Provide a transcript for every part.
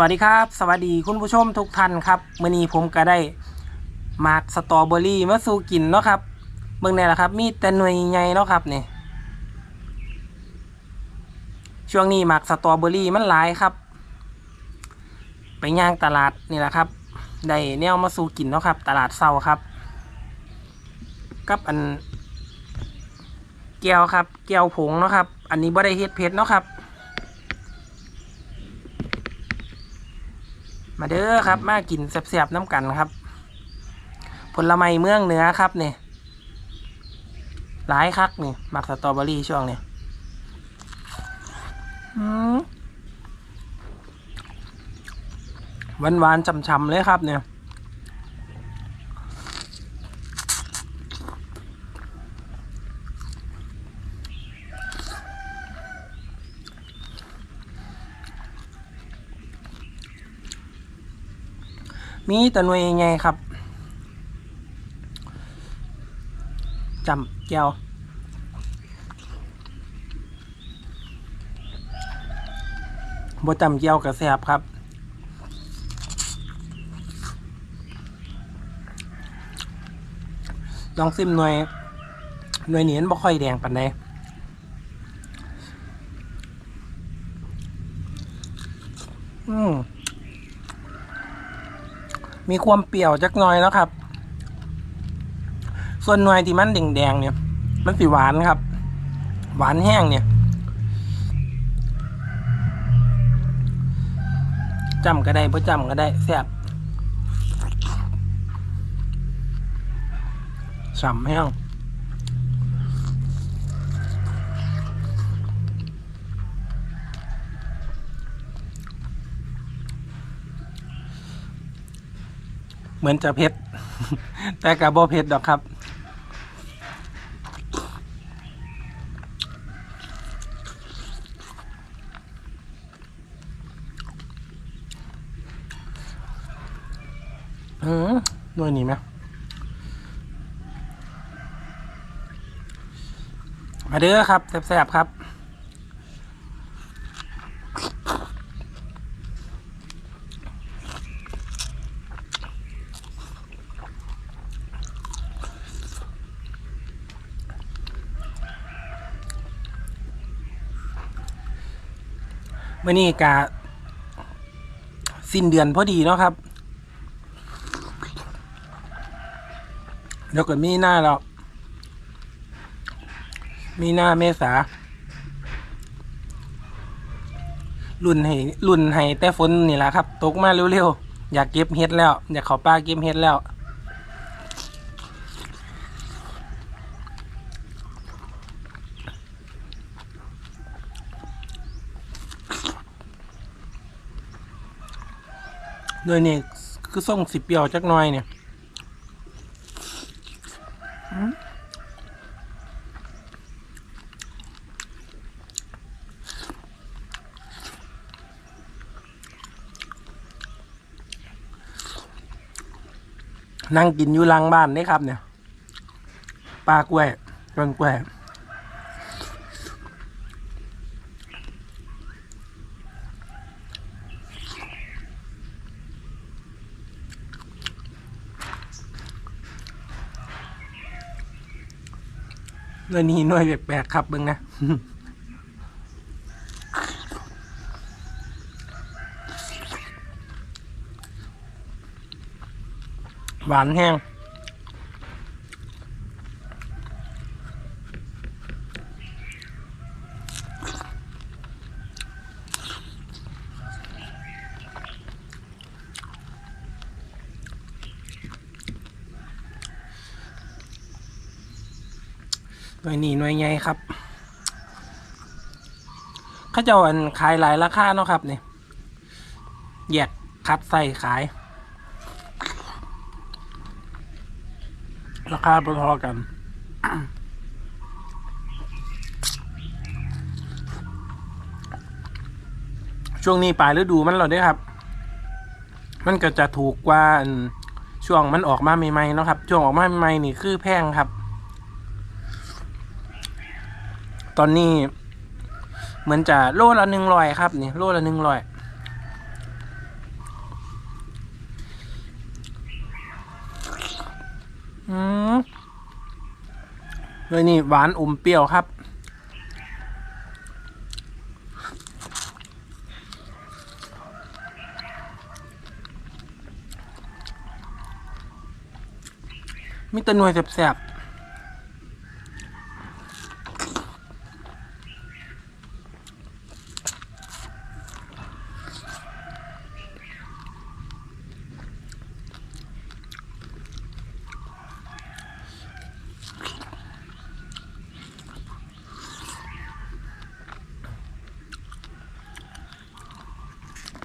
สวัสดีครับ สวัสดีคุณผู้ชมทุกท่านครับมื่อนี้ผมก็ได้หมากสตรอเบอรี่มาสู่กินเนาะครับเบิ่งแน่ละครับ มีแต่หน่วยใหญ่เนาะครับนี่ช่วงนี้หมากสตรอเบอรี่มันหลายครับ ไปย่างตลาดนี่แหละครับได้แนวมาสู่กินเนาะครับ ตลาดเศร้าครับ กับอัน แก้วครับ แก้วผงเนาะครับ อันนี้บ่ได้เฮ็ดเพชรเนาะครับ มาเด้อครับ มากินแสบๆน้ำกันครับ ผลไม้เมืองเหนือครับเนี่ยหลายคักนี่มักสตรอเบอรี่ช่วงเนี่ยหวานๆช่ำๆเลยครับเนี่ย มีแต่หน่วยใหญ่ครับจำแก้วบจำแก้วกับแสบครับลองซิมหน่วยหน่วยเนี้มันบ่ค่อยแดงปานใดอืม มีความเปรี้ยวจักหน่อยแล้วครับ ส่วนหน่วยที่มันแดงๆเนี่ย มันสีหวานครับ หวานแห้งเนี่ยจำก็ได้เพ่จำก็ได้แซ่บฉ่ำแห้ง เหมือนจะเผ็ด แต่กับบ่เผ็ดดอกครับอืมหน่วยนี้ไหมมาเด้อครับแซ่บๆครับ มื่อนี้กะสิ้นเดือนพอดีเนาะครับแล้วก็มีหน้าแล้วมีหน้าเมษารุ่นให้รุ่นให้แต่ฝนนี่แหละครับ ตกมาเร็วๆ อยากเก็บเห็ดแล้ว อยากขาป้าเก็บเห็ดแล้ว ด้วยนี่คือส่งสิบเปียวจักหน่อยเนี่ยนั่งกินอยู่ลังบ้านนี่ครับเนี่ยปลากล้วยต้นกล้วย หน่วยนี้หน่วยแปลกๆครับเบิ้งนะหวานแห้ง หน่วยนี้หน่วยใหญ่ครับเขาเจ้าอันขายหลายราคาเนาะครับเนี่ยแยกคัดใส่ขาย ราคาพอๆกันช่วงนี้ปลายฤดูมันเราได้ครับ มันก็จะถูกกว่าช่วงมันออกมาใหม่ๆเนาะครับ ช่วงออกมาใหม่ๆนี่คือแพงครับ ตอนนี้ เหมือนจะโลละหนึ่งร้อยครับนี่โลละหนึ่งร้อยอืมเลยนี่หวานอมเปรี้ยวครับมีแต่หน่วยแสบ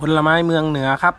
ผลไม้เมืองเหนือครับ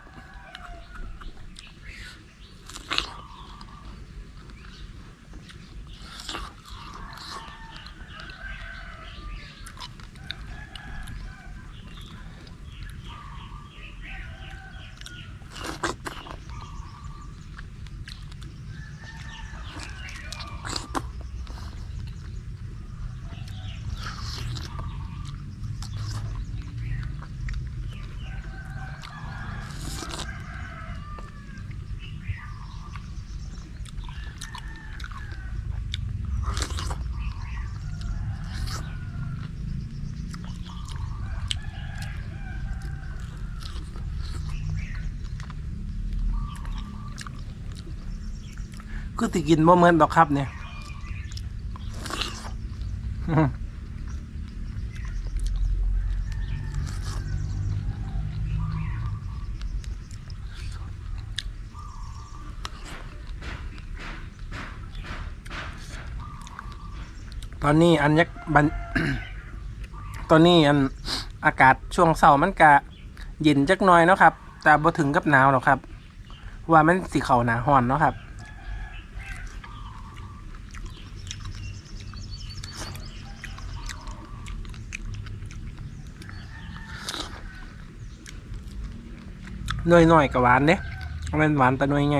คือติกินบ่เหมือนดอกครับเนี่ยตอนนี้อันยักบันตอนนี้อันอากาศช่วงเสาร์มันกะเย็นจักน่อยเนาะครับ แต่บ่ถึงกับหนาวหรอกครับ ว่ามันสีเขาหนาฮ้อนเนาะครับ หน่อยหน่อยกับหวานเด้มันหวานแต่หน่อยไง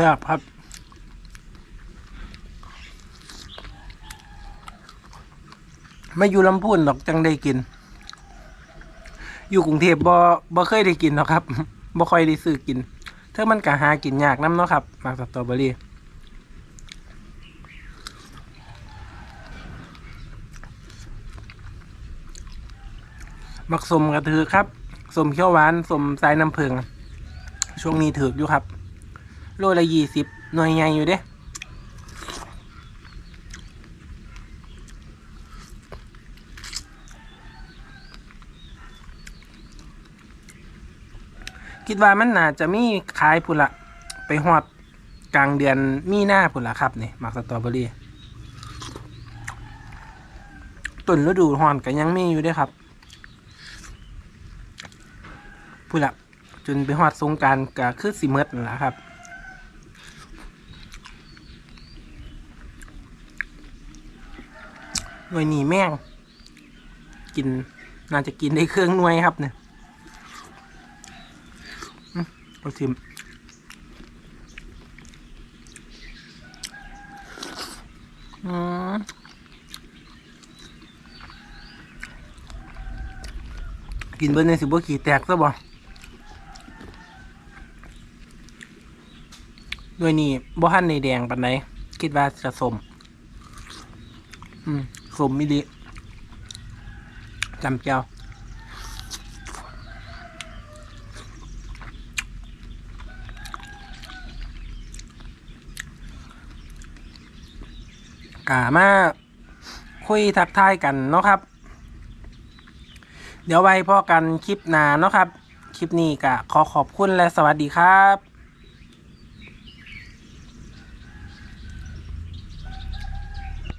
ซ่บครับไม่อยู่ลำพูนหรอกจังได้กิน อยู่กรุงเทพบ่บ่เคยได้กินหรอกครับบ่ค่อยได้ซื้อกินเธอมันก็หากินยากน้ำเนาะครับหมากสตรอเบอรี่มักสมกระถือครับสมเขียวหวานสมสายน้ำผึ้งช่วงนี้ถือกอยู่ครับ โลละยี่สิบหน่วยใหญ่อยู่เด้คิดว่ามันน่าจะมีขายพุ่นละไปฮอดกลางเดือนมีหน้าพุ่นละครับนี่มากสตรอเบอรี่ต้นฤดูฮอนก็ยังมีอยู่เด้ครับพุ่นละจนไปฮอดสงการก็คือสิเมดนั่นแหละครับ หน่วยหนีแม่งกิน น่าจะกินได้เครื่องหน่วยครับเนี่ยเอาทิมอืมกินเบิร์ในสิบ่ขี่แตกซะบ่หน่วยนี้บ่หันในแดงปานใดคิดว่าจะสมอืม สมมิลิจำเจ้ากามาคุยทักทายกันเนาะครับ เดี๋ยวไว้พอกันคลิปหน้าเนาะครับ คลิปนี้ก็ขอขอบคุณและสวัสดีครับ